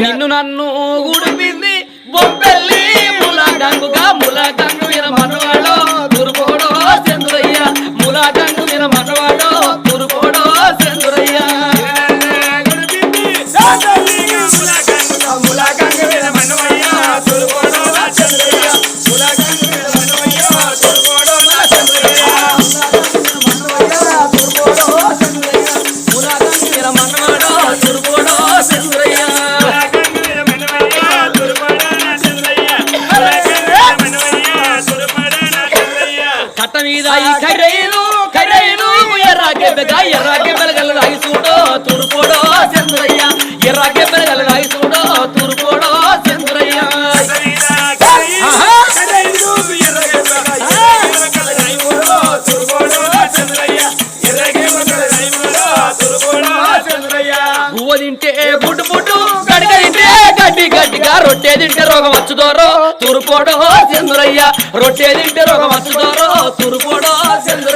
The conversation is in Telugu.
నిన్ను నన్ను గుడిపింది బొబ్బెల్లి ములాటంగుగా ములాటంగు ములా మీద మనవాడో తురుకోడో చంద్రయ్య ములాటంగు మీద మనవాడో తురుకోడో చంద్రయ్య ములా మీద ఈ కర్రైలు కర్రైలు ఎర్రాకే బెగ ఎర్రాకే చూడో చంద్రయ్య. ఎర్రాకే బెలగల రాయి చూడో చంద్రయ్య. గువ్వ తింటే బుడ్డు బుడ్డు గడిగ తింటే గడ్డి గడ్డిగా. రొట్టె తింటే రోగం వచ్చుదోరో తురుకోడో చంద్రయ్య. రొట్టె తింటే రోగం వచ్చుదోరో తురుపు